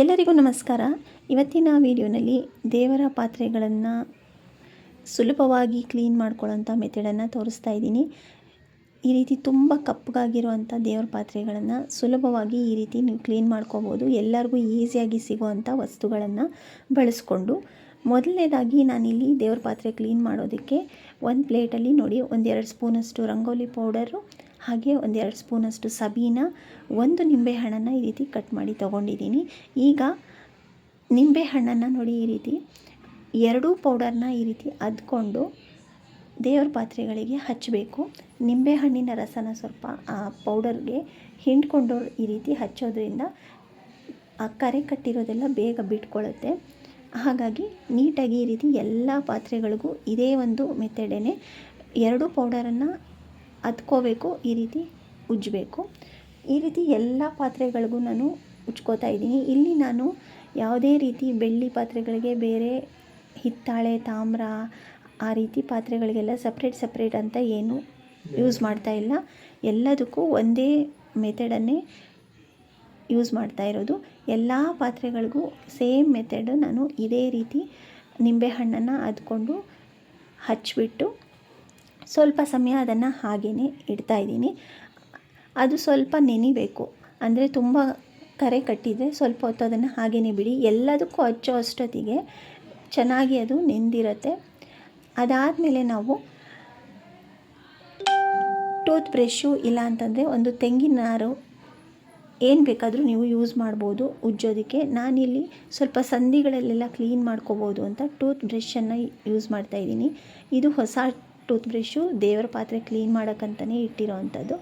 ಎಲ್ಲರಿಗೂ ನಮಸ್ಕಾರ. ಇವತ್ತಿನ ವಿಡಿಯೋನಲ್ಲಿ ದೇವರ ಪಾತ್ರೆಗಳನ್ನು ಸುಲಭವಾಗಿ ಕ್ಲೀನ್ ಮಾಡ್ಕೊಳ್ಳೋಂಥ ಮೆಥಡನ್ನು ತೋರಿಸ್ತಾ ಇದ್ದೀನಿ. ಈ ರೀತಿ ತುಂಬ ಕಪ್ಪಗಾಗಿರುವಂಥ ದೇವರ ಪಾತ್ರೆಗಳನ್ನು ಸುಲಭವಾಗಿ ಈ ರೀತಿ ನೀವು ಕ್ಲೀನ್ ಮಾಡ್ಕೋಬೋದು. ಎಲ್ಲರಿಗೂ ಈಸಿಯಾಗಿ ಸಿಗುವಂಥ ವಸ್ತುಗಳನ್ನು ಬಳಸ್ಕೊಂಡು. ಮೊದಲನೇದಾಗಿ ನಾನಿಲ್ಲಿ ದೇವ್ರ ಪಾತ್ರೆ ಕ್ಲೀನ್ ಮಾಡೋದಕ್ಕೆ ಒಂದು ಪ್ಲೇಟಲ್ಲಿ ನೋಡಿ, ಒಂದೆರಡು ಸ್ಪೂನಷ್ಟು ರಂಗೋಲಿ ಪೌಡರು ಹಾಗೆ ಒಂದೆರಡು ಸ್ಪೂನಷ್ಟು ಸಬೀನ, ಒಂದು ನಿಂಬೆಹಣ್ಣನ್ನು ಈ ರೀತಿ ಕಟ್ ಮಾಡಿ ತೊಗೊಂಡಿದ್ದೀನಿ. ಈಗ ನಿಂಬೆಹಣ್ಣನ್ನು ನೋಡಿ ಈ ರೀತಿ ಎರಡೂ ಪೌಡರ್ನ ಈ ರೀತಿ ಅದ್ಕೊಂಡು ದೇವ್ರ ಪಾತ್ರೆಗಳಿಗೆ ಹಚ್ಚಬೇಕು ನಿಂಬೆಹಣ್ಣಿನ ರಸನ ಸ್ವಲ್ಪ ಆ ಪೌಡರ್ಗೆ ಹಿಂಡ್ಕೊಂಡು ಈ ರೀತಿ ಹಚ್ಚೋದ್ರಿಂದ ಆ ಕರೆ ಕಟ್ಟಿರೋದೆಲ್ಲ ಬೇಗ ಬಿಟ್ಕೊಳ್ಳುತ್ತೆ ಹಾಗಾಗಿ ನೀಟಾಗಿ ಈ ರೀತಿ ಎಲ್ಲ ಪಾತ್ರೆಗಳಿಗೂ ಇದೇ ಒಂದು ಮೆಥಡೇ ಎರಡೂ ಪೌಡರನ್ನು ಅದ್ಕೋಬೇಕು, ಈ ರೀತಿ ಉಜ್ಜಬೇಕು. ಈ ರೀತಿ ಎಲ್ಲ ಪಾತ್ರೆಗಳಿಗೂ ನಾನು ಉಜ್ಕೋತಾ ಇದ್ದೀನಿ. ಇಲ್ಲಿ ನಾನು ಯಾವುದೇ ರೀತಿ ಬೆಳ್ಳಿ ಪಾತ್ರೆಗಳಿಗೆ ಬೇರೆ ಹಿತ್ತಾಳೆ, ತಾಮ್ರ, ಆ ರೀತಿ ಪಾತ್ರೆಗಳಿಗೆಲ್ಲ ಸಪ್ರೇಟ್ ಸಪ್ರೇಟ್ ಅಂತ ಏನು ಯೂಸ್ ಮಾಡ್ತಾ ಇಲ್ಲ. ಎಲ್ಲದಕ್ಕೂ ಒಂದೇ ಮೆಥಡನ್ನೇ ಯೂಸ್ ಮಾಡ್ತಾ ಇರೋದು. ಎಲ್ಲ ಪಾತ್ರೆಗಳಿಗೂ ಸೇಮ್ ಮೆಥಡ್ ನಾನು ಇದೇ ರೀತಿ ನಿಂಬೆಹಣ್ಣನ್ನು ಅದ್ಕೊಂಡು ಹಚ್ಬಿಟ್ಟು ಸ್ವಲ್ಪ ಸಮಯ ಅದನ್ನು ಹಾಗೆಯೇ ಇಡ್ತಾ ಇದ್ದೀನಿ. ಅದು ಸ್ವಲ್ಪ ನೆನಿಬೇಕು. ಅಂದರೆ ತುಂಬ ಕರೆ ಕಟ್ಟಿದರೆ ಸ್ವಲ್ಪ ಹೊತ್ತು ಅದನ್ನು ಹಾಗೆಯೇ ಬಿಡಿ. ಎಲ್ಲದಕ್ಕೂ ಹಚ್ಚೋ ಅಷ್ಟೊತ್ತಿಗೆ ಚೆನ್ನಾಗಿ ಅದು ನೆಂದಿರುತ್ತೆ. ಅದಾದಮೇಲೆ ನಾವು ಟೂತ್ ಬ್ರಷು ಇಲ್ಲ ಅಂತಂದರೆ ಒಂದು ತೆಂಗಿನ ನಾರು ಏನು ಬೇಕಾದರೂ ನೀವು ಯೂಸ್ ಮಾಡ್ಬೋದು ಉಜ್ಜೋದಕ್ಕೆ. ನಾನಿಲ್ಲಿ ಸ್ವಲ್ಪ ಸಂಧಿಗಳಲ್ಲೆಲ್ಲ ಕ್ಲೀನ್ ಮಾಡ್ಕೋಬೋದು ಅಂತ ಟೂತ್ ಬ್ರಷನ್ನು ಯೂಸ್ ಮಾಡ್ತಾಯಿದ್ದೀನಿ ಇದು ಹೊಸ ಟೂತ್ ಬ್ರಷು ದೇವರ ಪಾತ್ರೆ ಕ್ಲೀನ್ ಮಾಡೋಕ್ಕಂತಲೇ ಇಟ್ಟಿರೋ ಅಂಥದ್ದು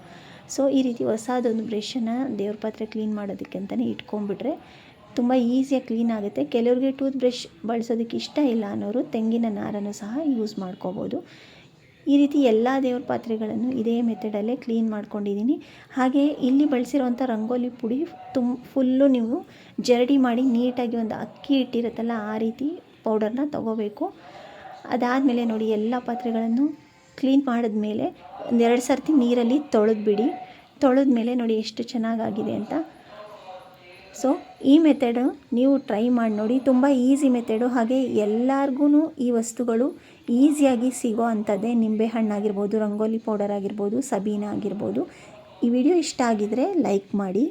ಸೊ, ಈ ರೀತಿ ಹೊಸದೊಂದು ಬ್ರಷನ್ನು ದೇವ್ರ ಪಾತ್ರೆ ಕ್ಲೀನ್ ಮಾಡೋದಕ್ಕೆ ಅಂತಲೇ ಇಟ್ಕೊಂಡ್ಬಿಟ್ರೆ ತುಂಬ ಈಸಿಯಾಗಿ ಕ್ಲೀನ್ ಆಗುತ್ತೆ. ಕೆಲವ್ರಿಗೆ ಟೂತ್ ಬ್ರಷ್ ಬಳಸೋದಕ್ಕೆ ಇಷ್ಟ ಇಲ್ಲ ಅನ್ನೋರು ತೆಂಗಿನ ನಾರನ್ನು ಸಹ ಯೂಸ್ ಮಾಡ್ಕೋಬೋದು. ಈ ರೀತಿ ಎಲ್ಲ ದೇವ್ರ ಪಾತ್ರೆಗಳನ್ನು ಇದೇ ಮೆಥಡಲ್ಲೇ ಕ್ಲೀನ್ ಮಾಡ್ಕೊಂಡಿದ್ದೀನಿ. ಹಾಗೆ ಇಲ್ಲಿ ಬಳಸಿರೋವಂಥ ರಂಗೋಲಿ ಪುಡಿ ತುಂಬ ಫುಲ್ಲು ನೀವು ಜರಡಿ ಮಾಡಿ ನೀಟಾಗಿ ಒಂದು ಅಕ್ಕಿ ಇಟ್ಟಿರುತ್ತಲ್ಲ ಆ ರೀತಿ ಪೌಡರ್ನ ತೊಗೋಬೇಕು. ಅದಾದಮೇಲೆ ನೋಡಿ ಎಲ್ಲ ಪಾತ್ರೆಗಳನ್ನು ಕ್ಲೀನ್ ಮಾಡಿದ್ಮೇಲೆ ಒಂದೆರಡು ಸರ್ತಿ ನೀರಲ್ಲಿ ತೊಳೆದ್ಬಿಡಿ. ತೊಳೆದ್ಮೇಲೆ ನೋಡಿ ಎಷ್ಟು ಚೆನ್ನಾಗಾಗಿದೆ ಅಂತ. ಸೊ ಈ ಮೆಥಡು ನೀವು ಟ್ರೈ ಮಾಡಿ ನೋಡಿ, ತುಂಬ ಈಸಿ ಮೆಥಡು ಹಾಗೆ ಎಲ್ಲರಿಗೂ ಈ ವಸ್ತುಗಳು ಈಸಿಯಾಗಿ ಸಿಗೋ ಅಂಥದ್ದೇ ನಿಂಬೆಹಣ್ಣಾಗಿರ್ಬೋದು ರಂಗೋಲಿ ಪೌಡರ್ ಆಗಿರ್ಬೋದು, ಸಬೀನ ಆಗಿರ್ಬೋದು. ಈ ವಿಡಿಯೋ ಇಷ್ಟ ಆಗಿದರೆ ಲೈಕ್ ಮಾಡಿ.